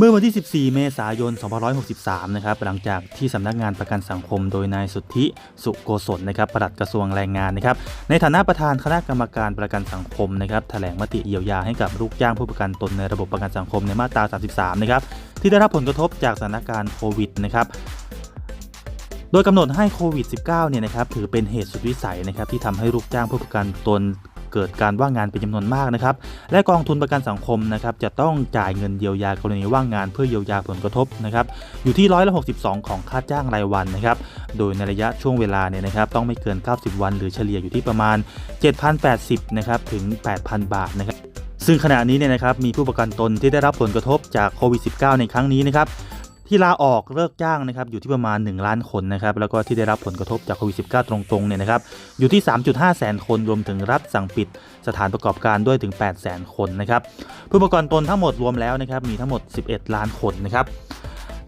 เมื่อวันที่ 14 เมษายน 2563 นะครับ หลังจากที่สำนักงานประกันสังคม โดยนายสุทธิสุโกศลนะครับ ปลัดกระทรวงแรงงานนะครับ ในฐานะประธานคณะกรรมการประกันสังคมนะครับ แถลงมติเยียวยาให้กับลูกจ้างผู้ประกันตนในระบบประกันสังคมในมาตรา 33 นะครับ ที่ได้รับผลกระทบจากสถานการณ์โควิดนะครับโดยกำหนดให้โควิด -19 เนี่ยนะครับถือเป็นเหตุสุดวิสัยนะครับที่ทำให้ลูกจ้างผู้ประกันตน เกิดการว่างงานเป็นจำนวนมากนะครับ และกองทุนประกันสังคมนะครับจะต้องจ่ายเงินเยียวยากรณีว่างงานเพื่อเยียวยาผลกระทบนะครับอยู่ที่ร้อยละ62 ของค่าจ้างรายวันนะครับโดยในระยะช่วงเวลาเนี่ยนะครับต้องไม่เกิน 90 วัน หรือเฉลี่ยอยู่ที่ประมาณ 7,080นะครับถึง 8,000 บาทนะครับซึ่งขณะนี้เนี่ยนะครับมีผู้ประกันตนที่ได้รับผลกระทบจากโควิด -19 ในครั้งนี้นะครับ ที่ลาออกเลิกจ้างนะครับอยู่ที่ประมาณ 1 ล้านคนนะครับแล้วก็ที่ได้รับผลกระทบจากโควิด -19 ตรงๆเนี่ยนะครับอยู่ที่ 3.5 แสนคนรวมถึงรัฐสั่งปิดสถานประกอบการด้วยถึง 8 แสนคนนะครับผู้ประกันตนทั้งหมดรวมแล้วนะครับมีทั้งหมด 11 ล้านคนนะครับ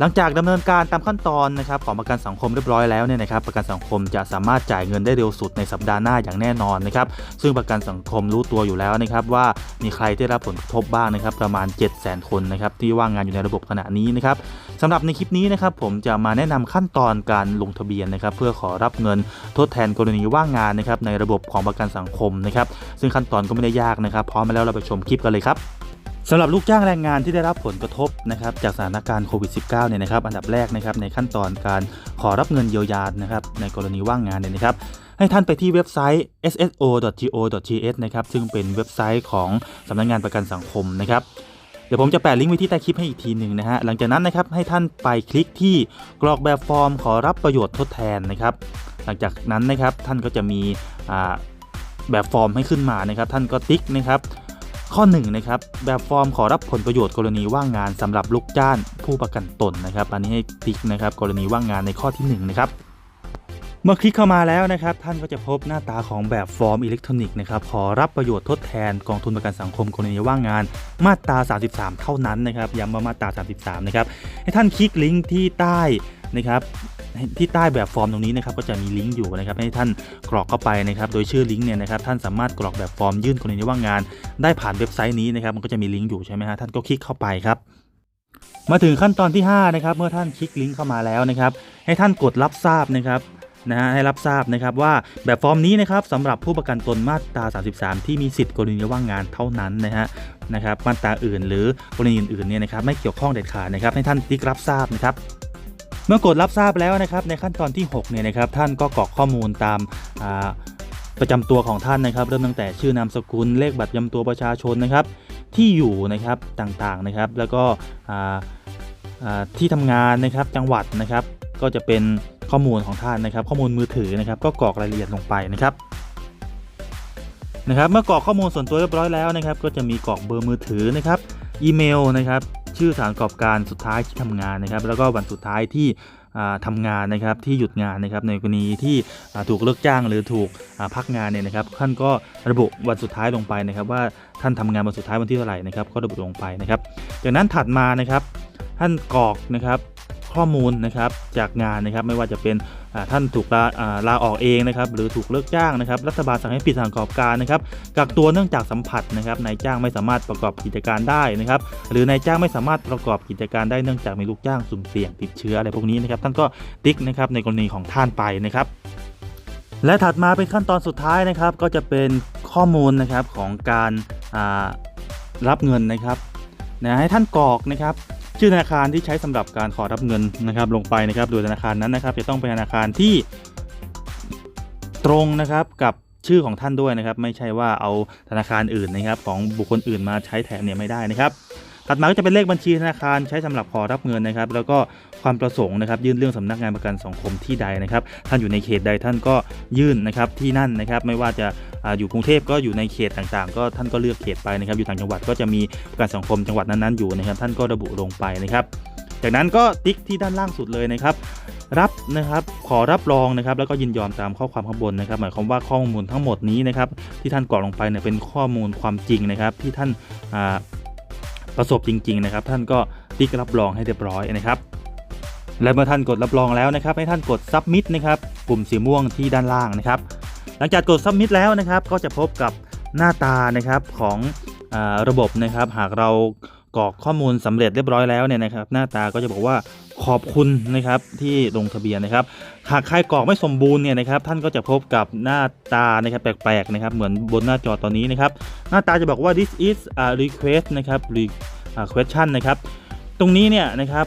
หลังจากดำเนินการตามขั้นตอนนะครับของประกันสังคมเรียบร้อยแล้วเนี่ยนะครับประกันสังคมจะสามารถจ่ายเงินได้เร็วสุดในสัปดาห์หน้าอย่างแน่นอนนะครับซึ่งประกันสังคมรู้ตัวอยู่แล้วนะครับว่ามีใครได้รับผลกระทบบ้างนะครับประมาณ 7 0 0 0 0 คนนะครับที่ว่างงานอยู่ในระบบขณะนี้นะครับสำหรับในคลิปนี้นะครับผมจะมาแนะนำขั้นตอนการลงทะเบียนนะครับเพื่อขอรับเงินทดแทนกรณีว่างงานนะครับในระบบของประกันสังคมนะครับซึ่งขั้นตอนก็ไม่ได้ยากนะครับพร้อมมาแล้วเราไปชมคลิปกันเลยครับ สำหรับลูกจ้างแรงงานที่ได้รับผลกระทบนะครับจากสถานการณ์โควิด -19 เนี่ยนะครับอันดับแรกนะครับในขั้นตอนการขอรับเงินเยียวยานะครับในกรณีว่างงานเนี่ยนะครับให้ท่านไปที่เว็บไซต์ sso.go.th นะครับซึ่งเป็นเว็บไซต์ของสำนักงานประกันสังคมนะครับเดี๋ยวผมจะแปะลิงก์ไว้ที่ใต้คลิปให้อีกทีหนึ่งนะฮะ หลังจากนั้นนะครับให้ท่านไปคลิกที่กรอกแบบฟอร์มขอรับประโยชน์ทดแทนนะครับ หลังจากนั้นนะครับท่านก็จะมีแบบฟอร์มให้ขึ้นมานะครับ ท่านก็ติ๊กนะครับ ข้อ1นะครับแบบฟอร์มขอรับผลประโยชน์กรณีว่างงานสำหรับลูกจ้างผู้ประกันตนนะครับ อันนี้ให้ติ๊กนะครับกรณีว่างงานในข้อที่1นะครับเมื่อคลิกเข้ามาแล้วนะครับ ท่านก็จะพบหน้าตาของแบบฟอร์มอิเล็กทรอนิกส์นะครับขอรับประโยชน์ทดแทนกองทุนประกันสังคมกรณีว่างงาน มาตรา 33 เท่านั้นนะครับย้ำว่ามาตรา 33 นะครับให้ท่านคลิกลิงก์ที่ใต้ นะครับที่ใต้แบบฟอร์มตรงนี้นะครับก็จะมีลิงก์อยู่นะครับให้ท่านกรอกเข้าไปนะครับโดยชื่อลิงก์เนี่ยนะครับท่านสามารถกรอกแบบฟอร์มยื่นกรณีว่างงาน ได้ผ่านเว็บไซต์นี้นะครับมันก็จะมีลิงก์อยู่ใช่ไหมฮะท่านก็คลิกเข้าไปครับมาถึงขั้นตอนที่5นะครับเมื่อท่านคลิกลิงก์เข้ามาแล้วนะครับให้ท่านกดรับทราบนะครับนะฮะให้รับทราบนะครับว่าแบบฟอร์มนี้นะครับสำหรับผู้ประกันตนมาตรา 33 ที่มีสิทธิ์กรณีว่างงานเท่านั้นนะฮะนะครับมาตราอื่น หรือกรณีอื่นๆเนี่ยนะครับไม่เกี่ยวข้องเด็ดขาดนะครับให้ท่านติ๊กรับทราบนะครับ มื่อกดรับทราบแล้วนะครับในขั้นตอนที่6เนี่ยนะครับท่านก็กรอกข้อมูลตามาประจำตัวของท่านนะครับ เริ่มตั้งแต่ชื่อนามสกุลเลขบัตรประจำตัวประชาชนนะครับ ที่อยู่นะครับต่างๆนะครับ แล้วก็ที่ทำงานนะครับจังหวัดนะครับ ก็จะเป็นข้อมูลของท่านนะครับ ข้อมูลมือถือนะครับ ก็กรอกรายละเอียดลงไปนะครับนะครับ เมื่อกรอกข้อมูลส่วนตัวเรียบร้อยแล้วนะครับ ก็จะมีกรอกเบอร์มือถือนะครับอีเมลนะครับ ชื่อสถานประกอบการสุดท้ายที่ทำงานนะครับ แล้วก็วันสุดท้ายที่ทำทำงานนะครับที่หยุดงานนะครับในกรณีที่ถูกเลิกจ้างหรือถูกพักงานเนี่ยนะครับท่านก็ระบุวันสุดท้ายลงไปนะครับ ว่าท่านทำงานวันสุดท้ายวันที่เท่าไหร่นะครับ ก็ระบุลงไปนะครับ จากนั้นถัดมานะครับท่านกรอกนะครับ ข้อมูลนะครับจากงานนะครับไม่ว่าจะเป็นท่านถูกลาอ่าลาออกเองนะครับหรือถูกเลิกจ้างนะครับรัฐบาลสั่งให้ปิดสถานประกอบการนะครับกักตัวเนื่องจากสัมผัสนะครับนายจ้างไม่สามารถประกอบกิจการได้นะครับหรือนายจ้างไม่สามารถประกอบกิจการได้เนื่องจากมีลูกจ้างสุ่มเสี่ยงติดเชื้ออะไรพวกนี้นะครับท่านก็ติ๊กนะครับในกรณีของท่านไปนะครับและถัดมาเป็นขั้นตอนสุดท้ายนะครับ ก็จะเป็นข้อมูลนะครับของการารับเงินนะครับนะให้ท่านกรอกนะครับ ชื่อธนาคารที่ใช้สำหรับการขอรับเงินนะครับลงไปนะครับ โดยธนาคารนั้นนะครับ จะต้องเป็นธนาคารที่ตรงนะครับกับชื่อของท่านด้วยนะครับ ไม่ใช่ว่าเอาธนาคารอื่นนะครับ ของบุคคลอื่นมาใช้แทนเนี่ยไม่ได้นะครับ ถัดมาก็จะเป็นเลขบัญชีธนาคารใช้สำหรับขอรับเงินนะครับ แล้วก็ความประสงค์นะครับ ยื่นเรื่องสำนักงานประกันสังคมที่ใดนะครับ ท่านอยู่ในเขตใดท่านก็ยื่นนะครับที่นั่นนะครับ ไม่ว่าจะอาอยู่กรุงเทพก็อยู่ในเขตต่างๆ ก็ท่านก็เลือกเขตไปนะครับ อยู่ต่างจังหวัดก็จะมีประกันสังคมจังหวัดนั้นๆอยู่นะครับ ท่านก็ระบุลงไปนะครับ จากนั้นก็ติ๊กที่ด้านล่างสุดเลยนะครับรับนะครับขอรับรองนะครับแล้วก็ยินยอมตามข้อความข้างบนนะครับ หมายความว่าข้อมูลทั้งหมดนี้นะครับที่ท่านกรอกลงไปเนี่ยเป็นข้อมูลความจริงนะครับ ที่ท่านอ่า ประสบจริง ๆ นะครับ ท่านก็ติ๊กรับรองให้เรียบร้อยนะครับ และเมื่อท่านกดรับรองแล้วนะครับ ให้ท่านกด submit นะครับปุ่มสีม่วงที่ด้านล่างนะครับ หลังจากกด submit แล้วนะครับ ก็จะพบกับหน้าตานะครับของอระบบนะครับ หากเรากรอกข้อมูลสำเร็จเรียบร้อยแล้วเนี่ยนะครับ หน้าตาก็จะบอกว่า ขอบคุณนะครับที่ลงทะเบียนนะครับ หากใครกรอกไม่สมบูรณ์เนี่ยนะครับท่านก็จะพบกับหน้าตานะครับแปลกๆนะครับเหมือนบนหน้าจอตอนนี้นะครับหน้าตาจะบอกว่า this is a request นะครับ re- อ่า question นะครับตรงนี้เนี่ยนะครับ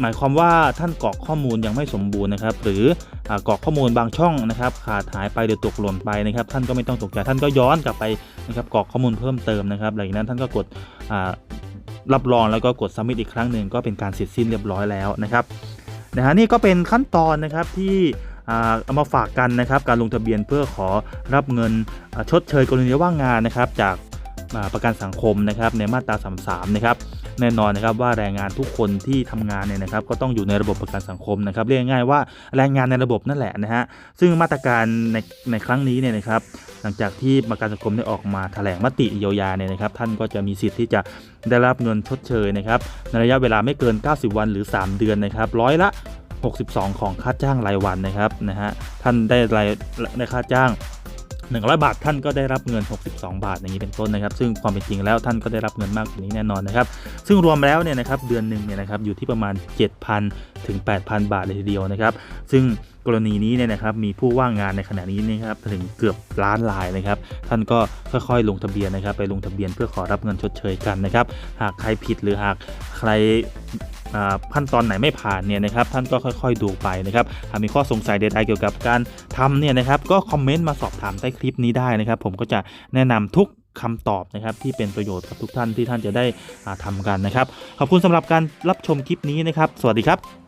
หมายความว่าท่านกรอกข้อมูลยังไม่สมบูรณ์นะครับ หรืออกรอกข้อมูลบางช่องนะครับขาดหายไปหรือตกหล่นไปนะครับ ท่านก็ไม่ต้องตกใจท่านก็ย้อนกลับไปนะครับกรอกข้อมูลเพิ่มเติมนะครับหลังจากนั้นท่านก็กด รับรองแล้วก็กดสมิธอีกครั้งหนึ่งก็เป็นการเสร็จสิ้นเรียบร้อยแล้วนะครับนะฮะนี่ก็เป็นขั้นตอนนะครับที่เอามาฝากกันนะครับ การลงทะเบียนเพื่อขอรับเงินชดเชยกรณีว่างงานนะครับ จากประกันสังคมนะครับในมาตรา 33 นะครับ แน่นอนนะครับว่าแรงงานทุกคนที่ทำงานเนี่ยนะครับก็ต้องอยู่ในระบบประกันสังคมนะครับเรียกง่ายว่าแรงงานในระบบนั่นแหละนะฮะซึ่งมาตรการในในครั้งนี้เนี่ยนะครับหลังจากที่ประกันสังคมได้ออกมาแถลงมติเยียวยาเนี่ยนะครับท่านก็จะมีสิทธิ์ที่จะได้รับเงินชดเชยนะครับในระยะเวลาไม่เกิน 90 วันหรือ 3 เดือนนะครับร้อยละ 62 ของค่าจ้างรายวันนะครับนะฮะท่านได้รายในค่าจ้าง 100 บาทท่านก็ได้รับเงิน 62 บาทอย่างนี้เป็นต้นนะครับ ซึ่งความเป็นจริงแล้วท่านก็ได้รับเงินมากกว่านี้แน่นอนนะครับ ซึ่งรวมแล้วเนี่ยนะครับเดือนหนึ่งเนี่ยนะครับอยู่ที่ประมาณ 7,000 ถึง 8,000 บาทเลยทีเดียวนะครับ ซึ่งกรณีนี้เนี่ยนะครับมีผู้ว่างงานในขณะนี้นะครับถึงเกือบล้านรายนะครับ ท่านก็ค่อยๆ ลงทะเบียนนะครับ ไปลงทะเบียนเพื่อขอรับเงินชดเชยกันนะครับ หากใครผิดหรือหากใคร ขั้นตอนไหนไม่ผ่านเนี่ยนะครับท่านก็ค่อยๆดูไปนะครับหากมีข้อสงสัยใดๆเกี่ยวกับการทำเนี่ยนะครับก็คอมเมนต์มาสอบถามใต้คลิปนี้ได้นะครับ ผมก็จะแนะนำทุกคำตอบนะครับที่เป็นประโยชน์กับทุกท่านที่ท่านจะได้อ่าทำกันนะครับ ขอบคุณสำหรับการรับชมคลิปนี้นะครับ สวัสดีครับ